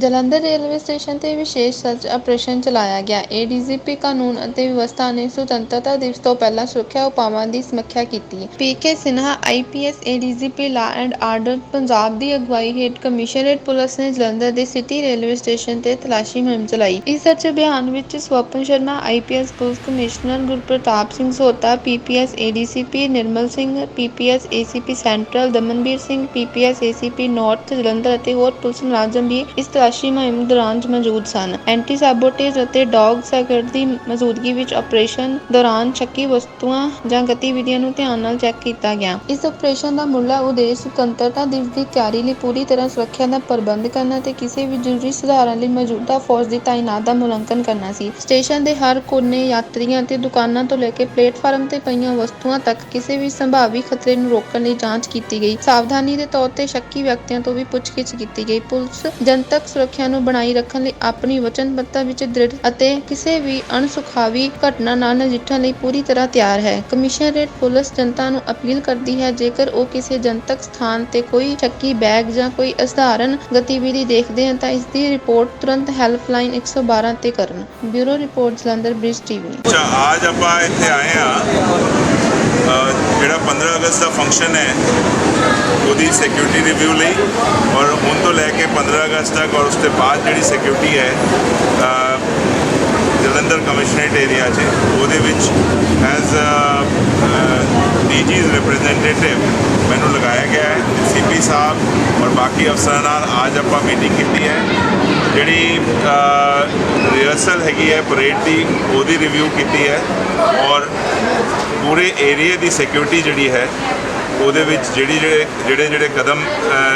Jalandhar railway station ਤੇ ਵਿਸ਼ੇਸ਼ search operation ਚਲਾਇਆ ਗਿਆ। ਏਡੀਜੀਪੀ ਕਾਨੂੰਨ ਅਤੇ ਵਿਵਸਥਾ ਨੇ ਸੁਤੰਤਰਤਾ ਦਿਵਸ ਤੋਂ ਪਹਿਲਾਂ ਸੁਰੱਖਿਆ ਉਪਾਵਾਂ ਦੀ ਸਮੀਖਿਆ ਕੀਤੀ। PK Sinha IPS ADGP law and order Punjab ਦੀ ਅਗਵਾਈ ਹੇਠ ਕਮਿਸ਼ਨਰੇਟ ਪੁਲਿਸ ਨੇ ਜਲੰਧਰ ਦੇ ਸਿਟੀ ਰੇਲਵੇ ਸਟੇਸ਼ਨ ਤੇ ਤਲਾਸ਼ੀ ਮੁਹਿੰਮ ਚਲਾਈ। ਇਸ ਸਰਚ ਅਭਿਆਨ ਵਿੱਚ Swapan Sharma IPS police commissioner Gurpratap Singh Sota PPS ADCP Nirmal Singh PPS ACP central Damanbir Singh PPS ACP north Jalandhar ਅਤੇ ਹੋਰ ਪੁਲਿਸ ਮੁਲਾਜ਼ਮ ਵੀ ਇਸ ਤਲਾਸ਼ੀ ਮੁਹਿੰਮ ਦੌਰਾਨ ਮੌਜੂਦ ਸਨ। ਐਂਟੀ ਸਾਬੋਟੇਜ ਅਤੇ ਡੌਗ ਸੈਕਟ ਦੀ ਮੌਜੂਦਗੀ ਵਿੱਚ ਆਪਰੇਸ਼ਨ ਦੌਰਾਨ ਸ਼ੱਕੀ ਵਸਤੂਆਂ ਜਾਂ ਗਤੀਵਿਧੀਆਂ ਨੂੰ ਧਿਆਨ ਨਾਲ ਚੈੱਕ ਕੀਤਾ ਗਿਆ। ਇਸ ਆਪਰੇਸ਼ਨ ਦਾ ਮੁੱਢਲਾ ਉਦੇਸ਼ ਸੁਤੰਤਰਤਾ ਦਿਵਸ ਦੀ ਤਿਆਰੀ ਲਈ ਪੂਰੀ ਤਰ੍ਹਾਂ ਸੁਰੱਖਿਆ ਦਾ ਪ੍ਰਬੰਧ ਕਰਨਾ ਤੇ ਕਿਸੇ ਵੀ ਜ਼ਰੂਰੀ ਸੁਧਾਰਾਂ ਲਈ ਮੌਜੂਦਾ ਫੌਜ ਦੀ ਤਾਇਨਾਤ ਦਾ ਮੁਲਾਂਕਣ ਕਰਨਾ ਸੀ। ਸਟੇਸ਼ਨ ਦੇ ਹਰ ਕੋਨੇ, ਯਾਤਰੀਆਂ ਅਤੇ ਦੁਕਾਨਾਂ ਤੋਂ ਲੈ ਕੇ ਪਲੇਟਫਾਰਮ ਤੇ ਪਈਆਂ ਵਸਤੂਆਂ ਤੱਕ ਕਿਸੇ ਵੀ ਸੰਭਾਵੀ ਖਤਰੇ ਨੂੰ ਰੋਕਣ ਲਈ ਜਾਂਚ ਕੀਤੀ ਗਈ। ਸਾਵਧਾਨੀ ਦੇ ਤੌਰ ਤੇ ਸ਼ੱਕੀ ਵਿਅਕਤੀਆਂ ਤੋਂ ਵੀ ਪੁੱਛਗਿੱਛ ਕੀਤੀ ਗਈ। ਪੁਲਿਸ ਜਨਤਕ ਸੁਰੱਖਿਆ ਨੂੰ ਬਣਾਈ ਰੱਖਣ ਲਈ ਆਪਣੀ ਵਚਨਬੱਧਤਾ ਵਿੱਚ ਦ੍ਰਿੜ ਅਤੇ ਕਿਸੇ ਵੀ ਅਣਸੁਖਾਵੀ ਘਟਨਾ ਨਾਲ ਨਜਿੱਠਣ ਲਈ ਪੂਰੀ ਤਰ੍ਹਾਂ ਤਿਆਰ ਹੈ। ਕਮਿਸ਼ਨਰੇਟ ਪੁਲਿਸ ਜਨਤਾ ਨੂੰ ਅਪੀਲ ਕਰਦੀ ਹੈ, ਜੇਕਰ ਉਹ ਕਿਸੇ ਜਨਤਕ ਸਥਾਨ ਤੇ ਕੋਈ ਸ਼ੱਕੀ ਬੈਗ ਜਾਂ ਕੋਈ ਅਸਧਾਰਨ ਗਤੀਵਿਧੀ ਦੇਖਦੇ ਹਨ, ਤਾਂ ਇਸ ਦੀ ਰਿਪੋਰਟ ਤੁਰੰਤ ਹੈਲਪਲਾਈਨ 112 ਤੇ ਕਰਨ। Bureau report Jalandhar, Brij TV. ਅੱਛਾ ਅੱਜ ਆਪਾਂ ਇੱਥੇ ਆਏ ਆ ਜਿਹੜਾ 15 ਅਗਸਤ ਦਾ ਫੰਕਸ਼ਨ ਹੈ, ਉਹਦੀ ਸਿਕਿਉਰਿਟੀ ਰਿਵਿਊ ਲਈ ਔਰ ਹੁਣ ਤੋਂ ਲੈ ਕੇ 15 ਅਗਸਤ ਤੱਕ ਔਰ ਉਸ ਤੋਂ ਬਾਅਦ ਜਿਹੜੀ ਸਿਕਿਉਰਿਟੀ ਹੈ ਜਲੰਧਰ ਕਮਿਸ਼ਨਰੇਟ ਏਰੀਆ 'ਚ, ਉਹਦੇ ਵਿੱਚ ਐਜ਼ ਡੀਜੀਜ਼ ਰਿਪਰੈਜ਼ੈਂਟੇਟਿਵ ਮੈਨੂੰ ਲਗਾਇਆ ਗਿਆ ਹੈ ਸੀਪੀ ਸਾਹਿਬ ਔਰ ਬਾਕੀ ਅਫਸਰਾਂ ਨਾਲ ਅੱਜ ਆਪਾਂ ਮੀਟਿੰਗ ਕੀਤੀ ਹੈ, ਜਿਹੜੀ ਰਿਹਰਸਲ ਹੈਗੀ ਹੈ ਪਰੇਡ ਦੀ, ਉਹਦੀ ਰਿਵਿਊ ਕੀਤੀ ਹੈ ਔਰ ਪੂਰੇ ਏਰੀਆ ਦੀ ਸਿਕਿਉਰਿਟੀ ਜਿਹੜੀ ਹੈ, ਉਹਦੇ ਵਿੱਚ ਜਿਹੜੀ ਜਿਹੜੇ ਜਿਹੜੇ ਜਿਹੜੇ ਕਦਮ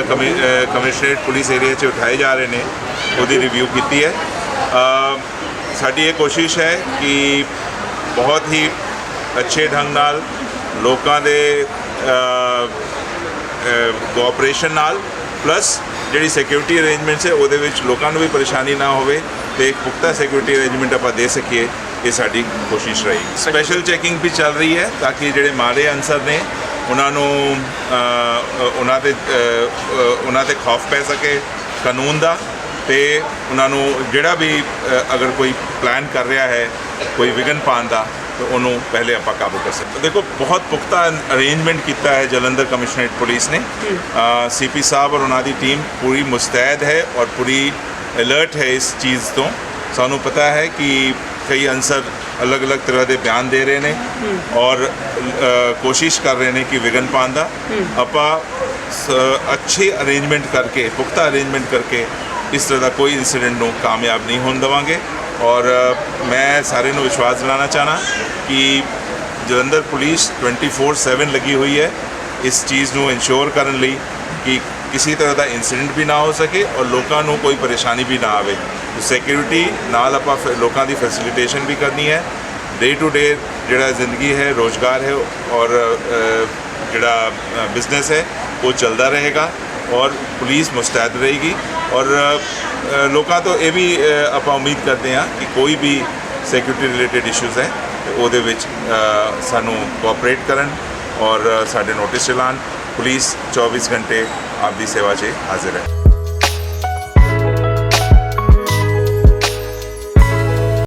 ਕਮਿ- ਕਮਿਸ਼ਨਰੇਟ ਪੁਲਿਸ ਏਰੀਆ 'ਚ ਉਠਾਏ ਜਾ ਰਹੇ ਨੇ, ਉਹਦੀ ਰਿਵਿਊ ਕੀਤੀ ਹੈ। ਸਾਡੀ ਇਹ ਕੋਸ਼ਿਸ਼ ਹੈ ਕਿ ਬਹੁਤ ਹੀ ਅੱਛੇ ਢੰਗ ਨਾਲ ਲੋਕਾਂ ਦੇ ਕੋਆਪਰੇਸ਼ਨ ਨਾਲ ਪਲੱਸ ਜਿਹੜੀ ਸਿਕਿਉਰਿਟੀ ਅਰੇਂਜਮੈਂਟਸ ਹੈ, ਉਹਦੇ ਵਿੱਚ ਲੋਕਾਂ ਨੂੰ ਵੀ ਪਰੇਸ਼ਾਨੀ ਨਾ ਹੋਵੇ ਤੇ ਇੱਕ ਪੁਖਤਾ ਸਿਕਿਉਰਿਟੀ ਅਰੇਂਜਮੈਂਟ ਆਪਾਂ ਦੇ ਸਕੀਏ। ਇਹ ਸਾਡੀ ਕੋਸ਼ਿਸ਼ ਰਹੀ। ਸਪੈਸ਼ਲ ਚੈਕਿੰਗ ਵੀ ਚੱਲ ਰਹੀ ਹੈ ਤਾਂ ਕਿ ਜਿਹੜੇ ਮਾੜੇ ਅਨਸਰ ਨੇ ਉਹਨਾਂ ਨੂੰ ਉਹਨਾਂ ਤੇ ਅ, ਉਹਨਾਂ ਤੇ ਖੌਫ ਪੈ ਸਕੇ ਕਾਨੂੰਨ ਦਾ ਤੇ ਉਹਨਾਂ ਨੂੰ ਜਿਹੜਾ ਵੀ ਅਗਰ ਕੋਈ ਪਲਾਨ ਕਰ ਰਿਹਾ ਹੈ ਕੋਈ ਵਿਗਨ ਪਾਉਣ ਦਾ ਤੇ ਉਹਨੂੰ ਪਹਿਲੇ ਆਪਾਂ ਕਾਬੂ ਕਰ ਸਕਦੇ ਦੇਖੋ ਬਹੁਤ ਪੁਖਤਾ ਅਰੇਂਜਮੈਂਟ ਕੀਤਾ ਹੈ ਜਲੰਧਰ ਕਮਿਸ਼ਨਰੇਟ ਪੁਲਿਸ ਨੇ। ਸੀਪੀ ਸਾਹਿਬ ਔਰ ਉਹਨਾਂ ਦੀ ਟੀਮ ਪੂਰੀ ਮੁਸਤੈਦ ਹੈ ਔਰ ਪੂਰੀ ਅਲਰਟ ਹੈ ਇਸ ਚੀਜ਼ ਤੋਂ। ਸਾਨੂੰ ਪਤਾ ਹੈ ਕਿ ਕਈ ਅਨਸਰ ਅਲੱਗ-ਅਲੱਗ ਤਰ੍ਹਾਂ ਦੇ ਬਿਆਨ ਦੇ ਰਹੇ ਨੇ ਔਰ ਕੋਸ਼ਿਸ਼ ਕਰ ਰਹੇ ਨੇ ਕਿ ਵਿਗਨ ਪਾਉਣ ਦਾ। ਆਪਾਂ ਅੱਛੇ ਅਰੇਂਜਮੈਂਟ ਕਰਕੇ ਪੁਖਤਾ ਅਰੇਂਜਮੈਂਟ ਕਰਕੇ ਇਸ ਤਰ੍ਹਾਂ ਦਾ ਕੋਈ ਇਨਸੀਡੈਂਟ ਨੂੰ ਕਾਮਯਾਬ ਨਹੀਂ ਹੋਣ ਦੇਵਾਂਗੇ। ਔਰ ਮੈਂ ਸਾਰੇ ਨੂੰ ਵਿਸ਼ਵਾਸ ਦਿਲਾਣਾ ਚਾਹਨਾ ਕਿ ਜਲੰਧਰ ਪੁਲਿਸ 24/7 ਲੱਗੀ ਹੋਈ ਹੈ ਇਸ ਚੀਜ਼ ਨੂੰ ਇਨਸ਼ੋਰ ਕਰਨ ਲਈ ਕਿ ਕਿਸੇ ਤਰ੍ਹਾਂ ਦਾ ਇਨਸੀਡੈਂਟ ਵੀ ਨਾ ਹੋ ਸਕੇ ਔਰ ਲੋਕਾਂ ਨੂੰ ਕੋਈ ਪਰੇਸ਼ਾਨੀ ਵੀ ਨਾ ਆਵੇ। ਸਿਕਿਉਰਿਟੀ ਨਾਲ ਆਪਾਂ ਫਿਰ ਲੋਕਾਂ ਦੀ ਫੈਸਿਲਿਟੇਸ਼ਨ ਵੀ ਕਰਨੀ ਹੈ। ਡੇ ਟੂ ਡੇ ਜਿਹੜਾ ਜ਼ਿੰਦਗੀ ਹੈ, ਰੋਜ਼ਗਾਰ ਹੈ ਔਰ ਜਿਹੜਾ ਬਿਜ਼ਨਸ ਹੈ, ਉਹ ਚੱਲਦਾ ਰਹੇਗਾ ਔਰ ਪੁਲਿਸ ਮੁਸਤੈਦ ਰਹੇਗੀ ਔਰ ਲੋਕਾਂ ਤੋਂ ਇਹ ਵੀ ਆਪਾਂ ਉਮੀਦ ਕਰਦੇ ਹਾਂ ਕਿ ਕੋਈ ਵੀ ਸਿਕਿਉਰਿਟੀ ਰਿਲੇਟਡ ਇਸ਼ੂਜ਼ ਹੈ ਉਹਦੇ ਵਿੱਚ ਸਾਨੂੰ ਕੋਆਪਰੇਟ ਕਰਨ ਔਰ ਸਾਡੇ ਨੋਟਿਸ ਚਲਾਨ ਪੁਲਿਸ 24 ਘੰਟੇ ਆਪਦੀ ਸੇਵਾ 'ਚ ਹਾਜ਼ਰ ਹੈ